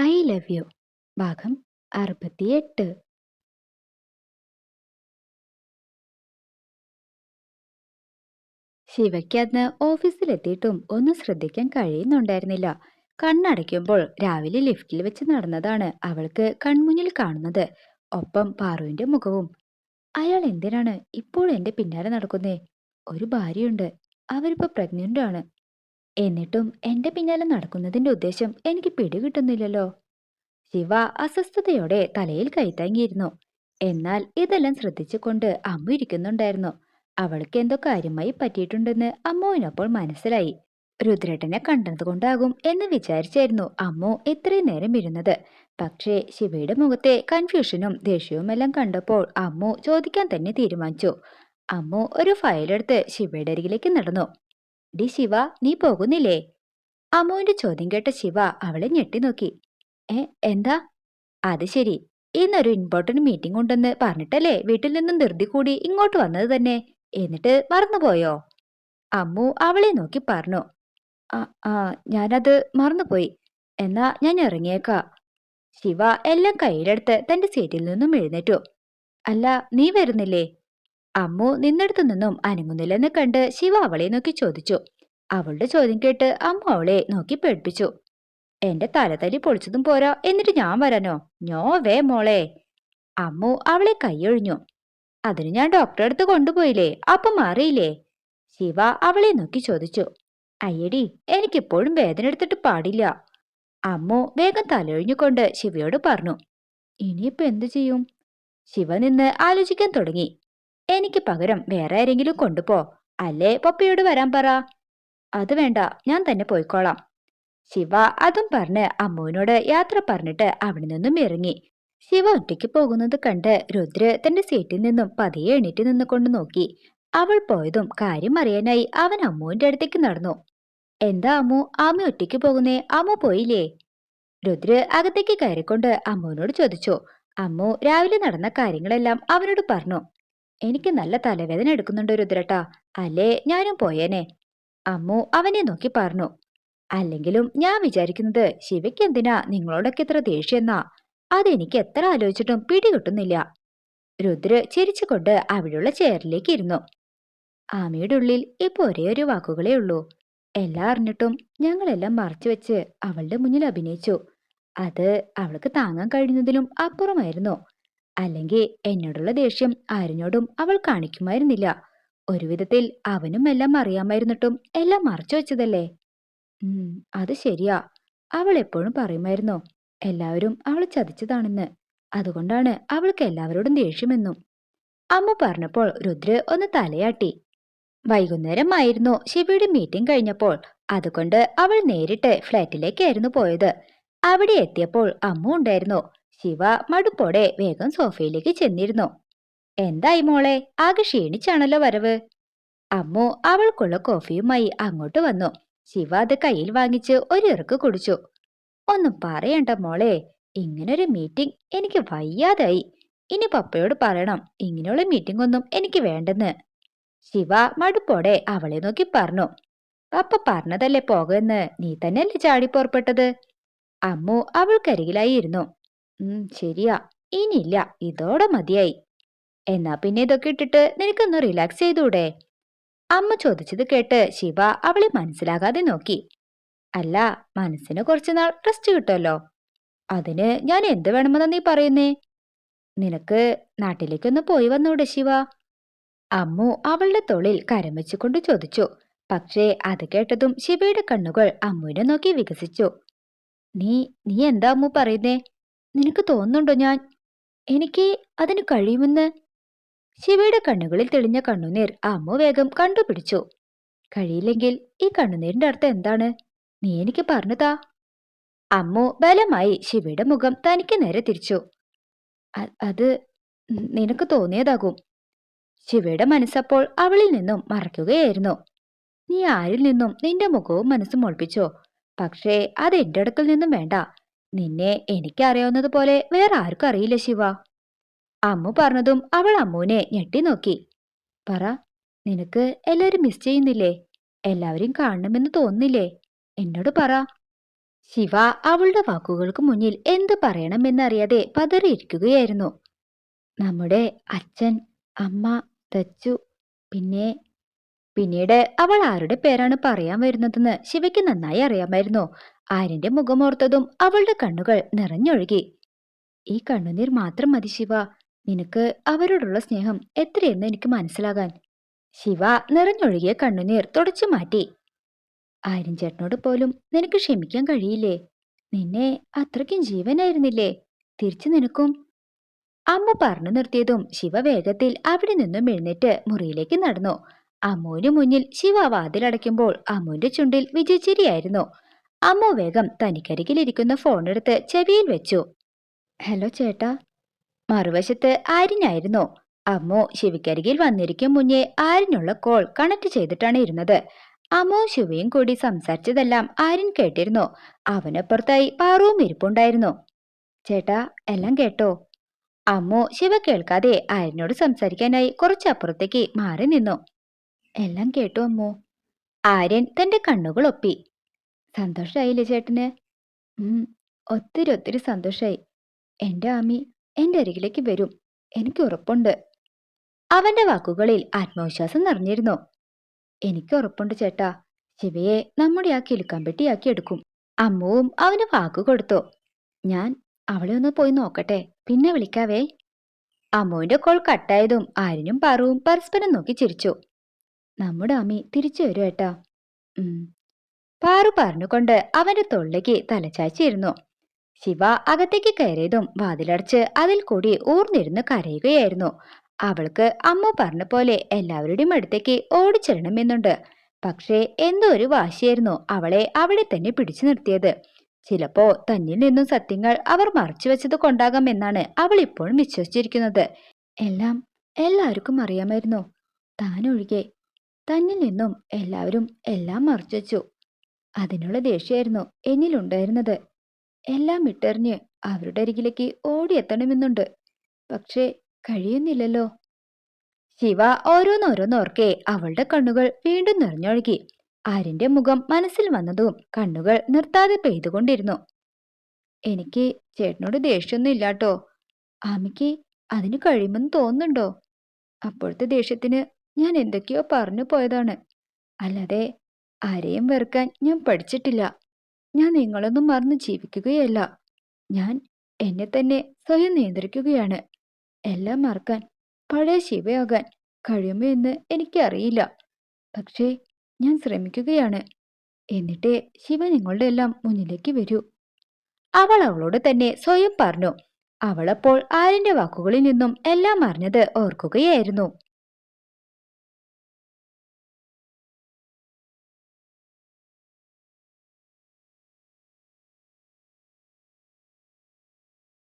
I love you ഭാഗം അറുപത്തിയെട്ട്. ശിവയ്ക്ക് അന്ന് ഓഫീസിലെത്തിയിട്ടും ഒന്നും ശ്രദ്ധിക്കാൻ കഴിയുന്നുണ്ടായിരുന്നില്ല. കണ്ണടയ്ക്കുമ്പോൾ രാവിലെ ലിഫ്റ്റിൽ വെച്ച് നടന്നതാണ് അവൾക്ക് കൺമുന്നിൽ കാണുന്നത്. ഒപ്പം പാറുവിന്റെ മുഖവും. അയാൾ എന്തിനാണ് ഇപ്പോൾ എന്റെ പിന്നാലെ നടക്കുന്നേ? ഒരു ഭാര്യയുണ്ട്. അവരിപ്പോ പ്രജ്ഞന്റാണ് ആണ്. എന്നിട്ടും എന്റെ പിന്നാലെ നടക്കുന്നതിന്റെ ഉദ്ദേശം എനിക്ക് പിടികിട്ടുന്നില്ലല്ലോ. ശിവ അസ്വസ്ഥതയോടെ തലയിൽ കൈത്താങ്ങിയിരുന്നു എന്നാൽ ഇതെല്ലാം ശ്രദ്ധിച്ചുകൊണ്ട് അമ്മ ഇരിക്കുന്നുണ്ടായിരുന്നു. അവൾക്ക് എന്തോ കാര്യമായി പറ്റിയിട്ടുണ്ടെന്ന് അമ്മുവിനപ്പോൾ മനസ്സിലായി. രുദ്രേട്ടനെ കണ്ടതുകൊണ്ടാകും എന്ന് വിചാരിച്ചായിരുന്നു അമ്മു ഇത്രയും നേരം ഇരുന്നത്. പക്ഷേ ശിവയുടെ മുഖത്തെ കൺഫ്യൂഷനും ദേഷ്യവുമെല്ലാം കണ്ടപ്പോൾ അമ്മു ചോദിക്കാൻ തന്നെ തീരുമാനിച്ചു. അമ്മു ഒരു ഫയലെടുത്ത് ശിവയുടെ അരികിലേക്ക് നടന്നു. ഡി ശിവ നീ പോകുന്നില്ലേ? അമ്മുവിന്റെ ചോദ്യം കേട്ട ശിവ അവളെ ഞെട്ടി നോക്കി. ഏ എന്താ? അത് ശരി. ഇന്നൊരു ഇമ്പോർട്ടന്റ് മീറ്റിംഗ് ഉണ്ടെന്ന് പറഞ്ഞിട്ടല്ലേ വീട്ടിൽ നിന്നും ധൃതി കൂടി ഇങ്ങോട്ട് വന്നത് തന്നെ? എന്നിട്ട് മറന്നുപോയോ? അമ്മു അവളെ നോക്കി പറഞ്ഞു. ആ ഞാനത് മറന്നുപോയി. എന്നാ ഞാൻ ഇറങ്ങിയേക്കാ. ശിവ എല്ലാം കയ്യിലെടുത്ത് തന്റെ സീറ്റിൽ നിന്നും എഴുന്നേറ്റു. അല്ല നീ വരുന്നില്ലേ? അമ്മു നിന്നിടത്തു നിന്നും അനങ്ങുന്നില്ലെന്ന് കണ്ട് ശിവ അവളെ നോക്കി ചോദിച്ചു. അവളുടെ ചോദ്യം കേട്ട് അമ്മു അവളെ നോക്കി പേടിപ്പിച്ചു. എന്റെ തലതലി പൊളിച്ചതും പോരാ. എന്നിട്ട് ഞാൻ വരാനോ? ഞോ വേ മോളെ. അമ്മു അവളെ കൈയൊഴിഞ്ഞു. അതിന് ഞാൻ ഡോക്ടറെ അടുത്ത് കൊണ്ടുപോയില്ലേ? അപ്പം മാറിയില്ലേ? ശിവ അവളെ നോക്കി ചോദിച്ചു. അയ്യടി എനിക്കിപ്പോഴും വേദന എടുത്തിട്ട് പാടില്ല. അമ്മു വേഗം തലയൊഴിഞ്ഞുകൊണ്ട് ശിവയോട് പറഞ്ഞു. ഇനിയിപ്പോ എന്തു ചെയ്യും? ശിവ നിന്ന് ആലോചിക്കാൻ തുടങ്ങി. എനിക്ക് പകരം വേറെ ആരെങ്കിലും കൊണ്ടുപോ. അല്ലേ പപ്പയോട് വരാൻ പറ. അത് വേണ്ട ഞാൻ തന്നെ പോയിക്കോളാം. ശിവ അതും പറഞ്ഞ് അമ്മുവിനോട് യാത്ര പറഞ്ഞിട്ട് അവിടെ നിന്നും ഇറങ്ങി. ശിവ ഒറ്റയ്ക്ക് പോകുന്നത് കണ്ട് രുദ്ര തന്റെ സീറ്റിൽ നിന്നും പതിയെ എണീറ്റ് നിന്നുകൊണ്ട് നോക്കി. അവൾ പോയതും കാര്യം അറിയാനായി അവൻ അമ്മുവിന്റെ അടുത്തേക്ക് നടന്നു. എന്താ അമ്മു ആമ ഒറ്റയ്ക്ക് പോകുന്നേ? അമ്മു പോയില്ലേ? രുദ്ര അകത്തേക്ക് കയറിക്കൊണ്ട് അമ്മുവിനോട് ചോദിച്ചു. അമ്മു രാവിലെ നടന്ന കാര്യങ്ങളെല്ലാം അവനോട് പറഞ്ഞു. എനിക്ക് നല്ല തലവേദന എടുക്കുന്നുണ്ട് രുദ്രട്ടാ. അല്ലേ? ഞാനും പോയേനെ. അമ്മു അവനെ നോക്കി പറഞ്ഞു. അല്ലെങ്കിലും ഞാൻ വിചാരിക്കുന്നത് ശിവയ്ക്ക് എന്തിനാ നിങ്ങളോടൊക്കെ ഇത്ര ദേഷ്യെന്നാ? അതെനിക്ക് എത്ര ആലോചിച്ചിട്ടും പിടികിട്ടുന്നില്ല. രുദ്ര ചിരിച്ചുകൊണ്ട് അവിടെയുള്ള ചെയറിലേക്ക് ഇരുന്നു. ആമയുടെ ഉള്ളിൽ ഇപ്പൊ ഒരേ ഒരു വാക്കുകളേ ഉള്ളൂ. എല്ലാം അറിഞ്ഞിട്ടും ഞങ്ങളെല്ലാം മറച്ചു വെച്ച് അവളുടെ മുന്നിൽ അഭിനയിച്ചു. അത് അവൾക്ക് താങ്ങാൻ കഴിയുന്നതിലും അപ്പുറമായിരുന്നു. അല്ലെങ്കിൽ എന്നോടുള്ള ദേഷ്യം ആരിനോടും അവൾ കാണിക്കുമായിരുന്നില്ല. ഒരുവിധത്തിൽ അവനും എല്ലാം അറിയാമായിരുന്നിട്ടും എല്ലാം മറച്ചു വെച്ചതല്ലേ? അത് ശരിയാ. അവൾ എപ്പോഴും പറയുമായിരുന്നു എല്ലാവരും അവൾ ചതിച്ചതാണെന്ന്. അതുകൊണ്ടാണ് അവൾക്ക് എല്ലാവരോടും ദേഷ്യമെന്നും. അമ്മ പറഞ്ഞപ്പോൾ രുദ്ര ഒന്ന് തലയാട്ടി. വൈകുന്നേരമായിരുന്നു. ശിവയുടെ മീറ്റിംഗ് കഴിഞ്ഞപ്പോൾ അതുകൊണ്ട് അവൾ നേരിട്ട് ഫ്ലാറ്റിലേക്കായിരുന്നു പോയത്. അവിടെ എത്തിയപ്പോൾ അമ്മ ഉണ്ടായിരുന്നു. ശിവ മടുപ്പോടെ വേഗം സോഫയിലേക്ക് ചെന്നിരുന്നു. എന്തായി മോളെ? ആകെ ക്ഷീണിച്ചാണല്ലോ വരവ്. അമ്മു അവൾക്കുള്ള കോഫിയുമായി അങ്ങോട്ട് വന്നു. ശിവ അത് കയ്യിൽ വാങ്ങിച്ച് ഒരിറക്ക് കുടിച്ചു. ഒന്നും പറയണ്ട മോളെ. ഇങ്ങനൊരു മീറ്റിംഗ് എനിക്ക് വയ്യാതായി. ഇനി പപ്പയോട് പറയണം. ഇങ്ങനെയുള്ള മീറ്റിംഗ് ഒന്നും എനിക്ക് വേണ്ടെന്ന്. ശിവ മടുപ്പോടെ അവളെ നോക്കി പറഞ്ഞു. പപ്പ പറഞ്ഞതല്ലേ പോകെന്ന് നീ തന്നെയല്ലേ ചാടി പുറപ്പെട്ടത്? അമ്മു അവൾക്കരികിലായി ഇരുന്നു. ഉം ശരിയാ. ഇനിയില്ല ഇതോടെ മതിയായി. എന്നാ പിന്നെ ഇതൊക്കെ ഇട്ടിട്ട് നിനക്കൊന്ന് റിലാക്സ് ചെയ്തൂടെ? അമ്മ ചോദിച്ചത് കേട്ട് ശിവ അവളെ മനസ്സിലാകാതെ നോക്കി. അല്ല മനസ്സിന് കുറച്ചുനാൾ റെസ്റ്റ് കിട്ടുമല്ലോ അതിന് ഞാൻ എന്ത് വേണമെന്നാ നീ പറയുന്നേ? നിനക്ക് നാട്ടിലേക്കൊന്ന് പോയി വന്നൂടെ ശിവ? അമ്മു അവളുടെ തൊളിൽ കരം വെച്ചുകൊണ്ട് ചോദിച്ചു. പക്ഷേ അത് കേട്ടതും ശിവയുടെ കണ്ണുകൾ അമ്മുവിനെ നോക്കി വികസിച്ചു. നീ നീ എന്താ അമ്മു പറയുന്നേ? നിനക്ക് തോന്നുന്നുണ്ടോ ഞാൻ? എനിക്ക് അതിന് കഴിയുമെന്ന്? ശിവയുടെ കണ്ണുകളിൽ തെളിഞ്ഞ കണ്ണുനീർ അമ്മു വേഗം കണ്ടുപിടിച്ചു. കഴിയില്ലെങ്കിൽ ഈ കണ്ണുനീരിന്റെ അർത്ഥം എന്താണ്? നീ എനിക്ക് പറഞ്ഞതാ. അമ്മു ബലമായി ശിവയുടെ മുഖം തനിക്ക് നേരെ തിരിച്ചു. അത് നിനക്ക് തോന്നിയതാകും. ശിവയുടെ മനസ്സപ്പോൾ അവളിൽ നിന്നും മറയ്ക്കുകയായിരുന്നു. നീ ആരിൽ നിന്നും നിന്റെ മുഖവും മനസ്സും ഒളിപ്പിച്ചോ? പക്ഷേ അത് എന്റെ അടുക്കൽ നിന്നും വേണ്ട. നിന്നെ എനിക്കറിയാവുന്നതുപോലെ വേറെ ആർക്കും അറിയില്ല ശിവ. അമ്മു പറഞ്ഞതും അവൾ അമ്മുവിനെ ഞെട്ടി നോക്കി. പറ നിനക്ക് എല്ലാവരും മിസ് ചെയ്യുന്നില്ലേ? എല്ലാവരും കാണണമെന്ന് തോന്നുന്നില്ലേ? എന്നോട് പറ. ശിവ അവളുടെ വാക്കുകൾക്ക് മുന്നിൽ എന്ത് പറയണമെന്നറിയാതെ പതറിയിരിക്കുകയായിരുന്നു. നമ്മുടെ അച്ഛൻ അമ്മ തച്ചു പിന്നെ പിന്നീട് അവൾ ആരുടെ പേരാണ് പറയാൻ വരുന്നതെന്ന് ശിവയ്ക്ക് നന്നായി അറിയാമായിരുന്നു. ആര്യന്റെ മുഖമോർത്തതും അവളുടെ കണ്ണുകൾ നിറഞ്ഞൊഴുകി. ഈ കണ്ണുനീർ മാത്രം മതി ശിവ. നിനക്ക് അവരോടുള്ള സ്നേഹം എത്രയെന്ന് എനിക്ക് മനസ്സിലാകാൻ. ശിവ നിറഞ്ഞൊഴുകിയ കണ്ണുനീർ തുടച്ചു മാറ്റി. ആര്യൻ ചേട്ടനോട് പോലും നിനക്ക് ക്ഷമിക്കാൻ കഴിയില്ലേ? നിന്നെ അത്രയ്ക്കും ജീവനായിരുന്നില്ലേ? തിരിച്ചു നിനക്കും. അമ്മ പറഞ്ഞു നിർത്തിയതും ശിവ വേഗത്തിൽ അവിടെ നിന്നും എഴുന്നേറ്റ് മുറിയിലേക്ക് നടന്നു. അമ്മുവിന് മുന്നിൽ ശിവ വാതിലടയ്ക്കുമ്പോൾ അമ്മുവിന്റെ ചുണ്ടിൽ വിജയച്ചിരിയായിരുന്നു അമ്മു വേഗം തനിക്കരികിലിരിക്കുന്ന ഫോണെടുത്ത് ചെവിയിൽ വെച്ചു. ഹലോ ചേട്ടാ. മറുവശത്ത് ആര്യനായിരുന്നു. അമ്മു ശിവക്കരികിൽ വന്നിരിക്കും മുന്നേ ആര്യനുള്ള കോൾ കണക്ട് ചെയ്തിട്ടാണ് ഇരുന്നത്. അമ്മു ശിവയും കൂടി സംസാരിച്ചതെല്ലാം ആരിൻ കേട്ടിരുന്നു. അവനപ്പുറത്തായി പാറുവും ഇരിപ്പുണ്ടായിരുന്നു. ചേട്ടാ എല്ലാം കേട്ടോ? അമ്മു ശിവ കേൾക്കാതെ ആരിനോട് സംസാരിക്കാനായി കുറച്ചപ്പുറത്തേക്ക് മാറി നിന്നു. എല്ലാം കേട്ടു അമ്മു. ആര്യൻ തന്റെ കണ്ണുകൾ ഒപ്പി സന്തോഷായില്ലേ ചേട്ടന്? ഒത്തിരി ഒത്തിരി സന്തോഷായി. എന്റെ ആമി എന്റെ അരികിലേക്ക് വരും. എനിക്ക് ഉറപ്പുണ്ട്. അവന്റെ വാക്കുകളിൽ ആത്മവിശ്വാസം നിറഞ്ഞിരുന്നു. എനിക്ക് ഉറപ്പുണ്ട് ചേട്ടാ. ശിവയെ നമ്മുടെ ആ കിലുക്കാമ്പെട്ടിയാക്കി എടുക്കും. അമ്മുവും അവന് വാക്കു കൊടുത്തു. ഞാൻ അവളെ ഒന്ന് പോയി നോക്കട്ടെ. പിന്നെ വിളിക്കാവേ. അമ്മുവിന്റെ കോൾ കട്ടായതും ആരിനും പാറുവും പരസ്പരം നോക്കി ചിരിച്ചു. നമ്മുടെ അമ്മി തിരിച്ചു വരും ഏട്ടാ. പാറു പറഞ്ഞുകൊണ്ട് അവന്റെ തൊള്ളയ്ക്ക് തലച്ചാച്ചിരുന്നു ശിവ അകത്തേക്ക് കയറിയതും വാതിലടച്ച് അതിൽ കൂടി ഊർന്നിരുന്ന് കരയുകയായിരുന്നു. അവൾക്ക് അമ്മ പറഞ്ഞ പോലെ എല്ലാവരുടെയും അടുത്തേക്ക് ഓടിച്ചെല്ലണമെന്നുണ്ട്. പക്ഷേ എന്തോ ഒരു വാശിയായിരുന്നു അവളെ അവിടെ തന്നെ പിടിച്ചു നിർത്തിയത്. ചിലപ്പോ തന്നിൽ നിന്നും സത്യങ്ങൾ അവർ മറച്ചു വെച്ചത് കൊണ്ടാകാമെന്നാണ് അവൾ ഇപ്പോഴും വിശ്വസിച്ചിരിക്കുന്നത്. എല്ലാം എല്ലാവർക്കും അറിയാമായിരുന്നു. താനൊഴികെ തന്നിൽ നിന്നും എല്ലാവരും എല്ലാം മറച്ചു വെച്ചു. അതിനുള്ള ദേഷ്യമായിരുന്നു എന്നിലുണ്ടായിരുന്നത്. എല്ലാം ഇട്ടെറിഞ്ഞ് അവരുടെ അരികിലേക്ക് ഓടിയെത്തണമെന്നുണ്ട്. പക്ഷേ കഴിയുന്നില്ലല്ലോ. ശിവ ഓരോന്നോരോന്നോർക്കെ അവളുടെ കണ്ണുകൾ വീണ്ടും നിറഞ്ഞൊഴുകി. ആരിന്റെ മുഖം മനസ്സിൽ വന്നതും കണ്ണുകൾ നിർത്താതെ പെയ്തുകൊണ്ടിരുന്നു. എനിക്ക് ചേട്ടനോട് ദേഷ്യമൊന്നും ഇല്ലാട്ടോ. ആമിക്ക് അതിന് കഴിയുമെന്ന് തോന്നുന്നുണ്ടോ? അപ്പോഴത്തെ ദേഷ്യത്തിന് ഞാൻ എന്തൊക്കെയോ പറഞ്ഞു പോയതാണ്. അല്ലാതെ ആരെയും വെറുക്കാൻ ഞാൻ പഠിച്ചിട്ടില്ല. ഞാൻ നിങ്ങളൊന്നും മറന്ന് ജീവിക്കുകയല്ല. ഞാൻ എന്നെ തന്നെ സ്വയം നിയന്ത്രിക്കുകയാണ്. എല്ലാം മറക്കാൻ പഴയ ശിവയാകാൻ കഴിയുമോ എന്ന് എനിക്കറിയില്ല. പക്ഷേ ഞാൻ ശ്രമിക്കുകയാണ്. എന്നിട്ടേ ശിവ നിങ്ങളുടെ എല്ലാം മുന്നിലേക്ക് വരൂ. അവൾ അവളോട് തന്നെ സ്വയം പറഞ്ഞു. അവളപ്പോൾ ആരിന്റെ വാക്കുകളിൽ നിന്നും എല്ലാം അറിഞ്ഞത് ഓർക്കുകയായിരുന്നു.